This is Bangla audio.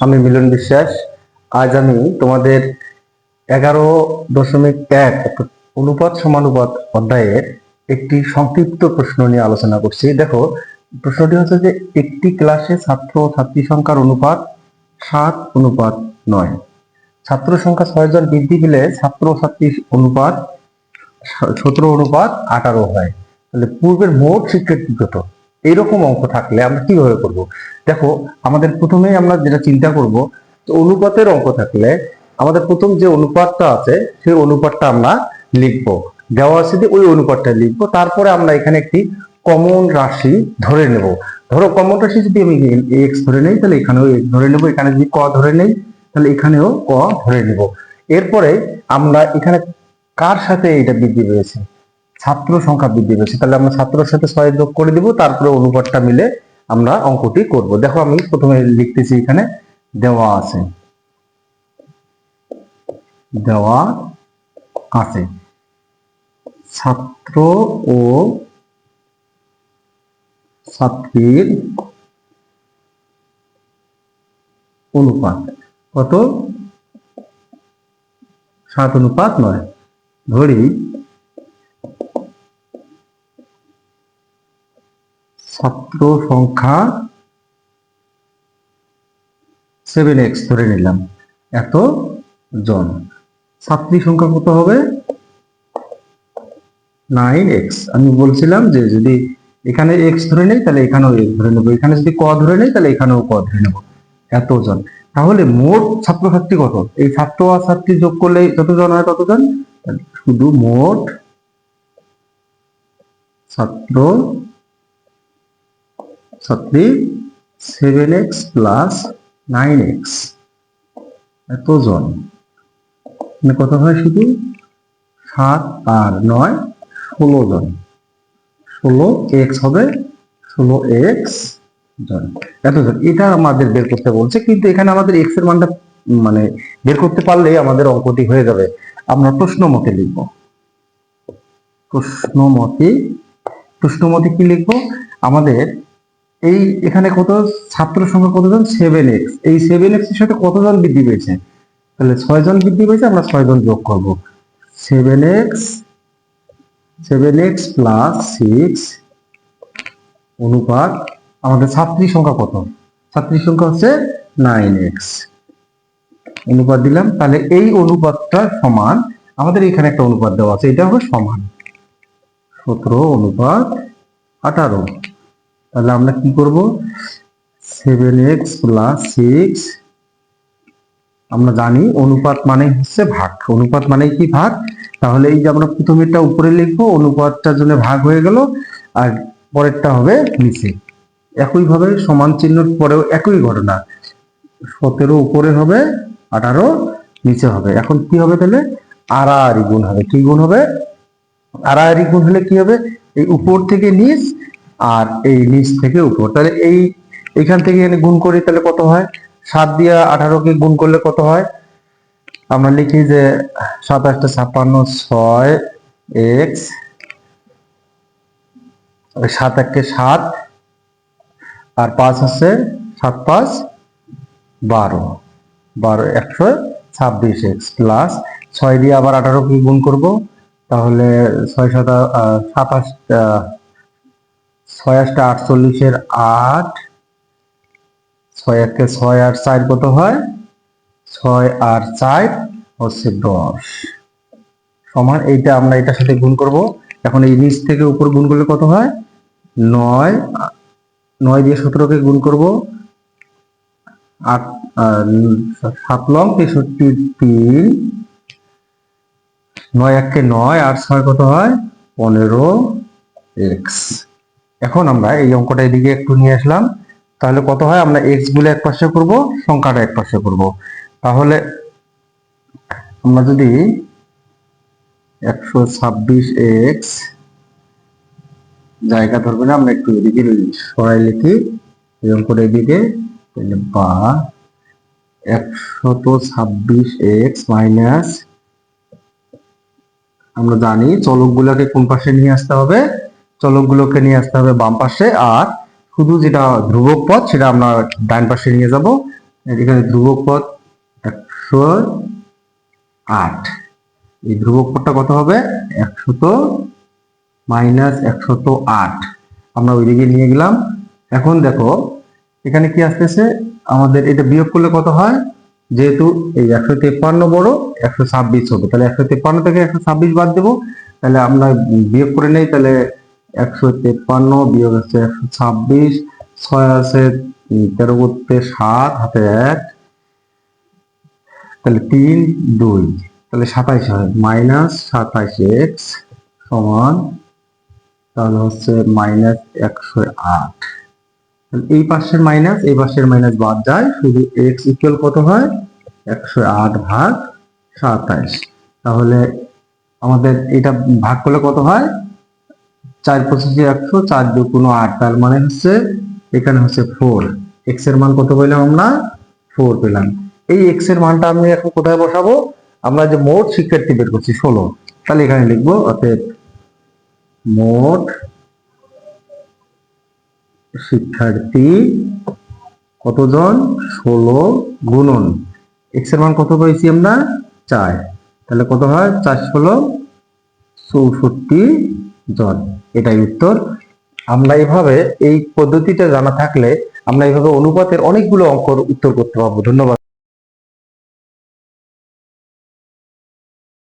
আমি মিলন বিশ্বাস। আজ আমি তোমাদের এগারো দশমিক এক অনুপাত সমানুপাত অধ্যায়ের একটি সংক্ষিপ্ত প্রশ্ন নিয়ে আলোচনা করছি। দেখো, প্রশ্নটি হচ্ছে যে একটি ক্লাসে ছাত্র ছাত্রী সংখ্যার অনুপাত সাত, অনুপাত নয়। ছাত্র সংখ্যা ছয় জন বৃদ্ধি পেলে ছাত্র ও ছাত্রীর অনুপাত সতেরো অনুপাত আঠারো হয়। তাহলে পূর্বের মোট শিক্ষার্থী কত? এইরকম অঙ্ক থাকলে আমরা কীভাবে করব? দেখো, আমাদের প্রথমেই আমরা যেটা চিন্তা করব, তো অনুপাতের অঙ্ক থাকলে আমাদের প্রথম যে অনুপাতটা আছে, সেই অনুপাতটা আমরা লিখব। দেওয়া আছে যে ওই অনুপাতটা লিখব। তারপরে আমরা এখানে একটি কমন রাশি ধরে নেব। ধরো, কমন রাশি যদি আমি এক্স ধরে নেই, তাহলে এখানেও ধরে নেব, এখানে যদি ক ধরে নেই, তাহলে এখানেও ক ধরে নেব। এরপরে আমরা এখানে কার সাথে এটা বৃদ্ধি পেয়েছে? ছাত্র সংখ্যা বৃদ্ধি পেয়েছে, তাহলে আমরা ছাত্রের সাথে ছয় যোগ করে দিব, তারপরে অনুপাতটা মিলে আমরা অঙ্কটি করব। দেখো আমি প্রথমে লিখতেছি এখানে, দেওয়া আছে। দেওয়া আছে। ছাত্র ও ছাত্রীর অনুপাত। কত? সাত অনুপাত নয়। ধরি ছাত্র সংখ্যা সেভেন এক্স ধরে নিলাম। এত জন ছাত্রী সংখ্যা কত হবে? নাইন এক্স আমি বলছিলাম যে যদি এখানে এক্স ধরে নেই, তাহলে এখানেও এক্স ধরে নেব। এখানে যদি ক ধরে নেই, তাহলে এখানেও ক ধরে নেব। এতজন। তাহলে মোট ছাত্রছাত্রী কত? এই ছাত্র আর ছাত্রী যোগ করলে যতজন হয় ততজন? শুধু মোট ছাত্র ছাত্রী seven X plus nine X এতজন। মানে কত হয় শুধু? সাত আর নয়, ষোলো জন। ষোলো এক্স হবে ষোলো এক্স জন। এতজন। এটা আমাদের বের করতে বলছে, কিন্তু এখানে আমাদের এক্সের মানটা মানে বের করতে পারলেই আমাদের অঙ্কটি হয়ে যাবে। আমরা প্রশ্ন মতে লিখব। প্রশ্ন মতে প্রশ্ন মতে কি লিখব? আমাদের এই এখানে কত ছাত্র সংখ্যা কতজন? সেভেন এক্স এই সেভেন এক্সের সাথে কতজন বৃদ্ধি পেয়েছে? তাহলে ছয় জন বৃদ্ধি পেয়েছে, আমরা ছয় জন যোগ করব। Seven X seven X plus six অনুপাত আমাদের ছাত্রী সংখ্যা কত? ছাত্রী সংখ্যা হচ্ছে নাইন এক্স অনুপাত দিলাম, তাহলে এই অনুপাতটা সমান, আমাদের এখানে একটা অনুপাত দেওয়া আছে, এটা হবে সমান। সতেরো অনুপাত আঠারো। তাহলে আমরা কি করব? সেভেন এক্স প্লাস সিক্স আমরা জানি অনুপাত মানে হচ্ছে ভাগ। অনুপাত মানে কি ভাগ? তাহলে এই যে আমরা প্রথমেরটা উপরে লিখব অনুপাতটা জন্য ভাগ হয়ে গেল, আর পরেরটা হবে নিচে। একইভাবে সমান চিহ্নর পরেও একই ঘটনা। সতেরো উপরে হবে, আঠারো নিচে হবে। এখন কি হবে তাহলে? আড়াআড়ি গুণ হবে। কি গুণ হবে? আড়াআড়ি গুণ হলে কি হবে? এই উপর থেকে নিচ আর এই নিচ থেকে উপর। তাহলে এই, এখান থেকে এখানে গুণ করি তাহলে কত হয়? সাত দিয়ে আঠারোকে গুণ করলে কত হয়? আমরা লিখি যে সাতাশটা ছাপ্পান্ন ছয় এক্স, সাত একে সাত, আর পাঁচ হচ্ছে সাত পাঁচ বারো। বারো একশো ছাব্বিশ এক্স প্লাস ছয় দিয়ে আবার আঠারো কি গুণ করব। তাহলে ছয় সাতা সাতাশ ছয় আটটা আটচল্লিশের আট ছয় একে ছয় আর চার কত হয়? ছয় আর চার হচ্ছে দশ। সমান এইটা আমরা এটার সাথে গুণ করব। এখন এই নিচ থেকে উপর গুণ করলে কত হয়? নয়। নয় দিয়ে সতেরোকে গুণ করব। আট সাত লং তেষট্টি তিন। নয় একে নয় আর ছয় কত হয়? পনেরো এক্স। এখন আমরা এই অঙ্কটা এদিকে একটু নিয়ে আসলাম। তাহলে কত হয়? আমরা এক্সগুলো এক পাশে করব, সংখ্যাটা এক পাশে করব। তাহলে আমরা যদি একশো ছাব্বিশ এক্স জায়গা ধরবে না, আমরা একটু এদিকে সরাই লিখি। এই অঙ্কটা এদিকে, তাহলে বা একশত ছাব্বিশ এক্স মাইনাস আমরা জানি চলকগুলোকে কোন পাশে নিয়ে আসতে হবে? চলকগুলোকে নিয়ে আসতে হবে বাম পাশে। আর শুধু যেটা ধ্রুবক পথ, সেটা আমরা ডান পাশে নিয়ে যাব। এখানে ধ্রুবক পদ একশো আট। এই ধ্রুবক পদটা কত হবে? একশত মাইনাস একশত আট। আমরা ওইদিকে নিয়ে গেলাম। এখন দেখো, এখানে কি আসতেছে? আমাদের এটা বিয়োগ করলে কত হয়? যেহেতু এই একশো তেপ্পান্ন বড়, একশো ছাব্বিশ হবে তাহলে একশো তেপ্পান্ন থেকে একশো ছাব্বিশ বাদ দেবো। তাহলে আমরা বিয়োগ করে নেই, তাহলে একশো তেপ্পান্ন বিয়োগ হচ্ছে একশো ছাব্বিশ, ছয় আছে তেরো করতে সাত, হাতে এক। তাহলে তিন, দুই। তাহলে সাতাইশ হয়, মাইনাস সাতাইশ এক্স সমান, তাহলে হচ্ছে মাইনাস একশো আট। এই পাশের মাইনাস, এই পাশের মাইনাস বাদ যায়, শুধু এক্স ইকুয়াল কত হয়? একশো আট ভাগ সাতাইশ। তাহলে আমাদের এটা ভাগ করলে কত হয়? চার পঁচিশে একশো চার দু কোনো আট, তার মানে হচ্ছে এখানে হচ্ছে ফোর এক্সের মান কত পেলাম আমরা? ফোর পেলাম। এই এক্সের মানটা আমি এখন কোথায় বসাবো? আমরা যে মোট শিক্ষার্থী বের করছি, ষোলো। তাহলে এখানে লিখব অতএব মোট শিক্ষার্থী কতজন? ষোলো গুণন। এক্সের মান কত পেয়েছি আমরা? চার। তাহলে কত হয়? চার ষোলো চৌষট্টি জন এটাই উত্তর। আমরা এভাবে এই পদ্ধতিটা জানা থাকলে আমরা এভাবে অনুপাতের অনেকগুলো অঙ্কর উত্তর করতে পারব। ধন্যবাদ।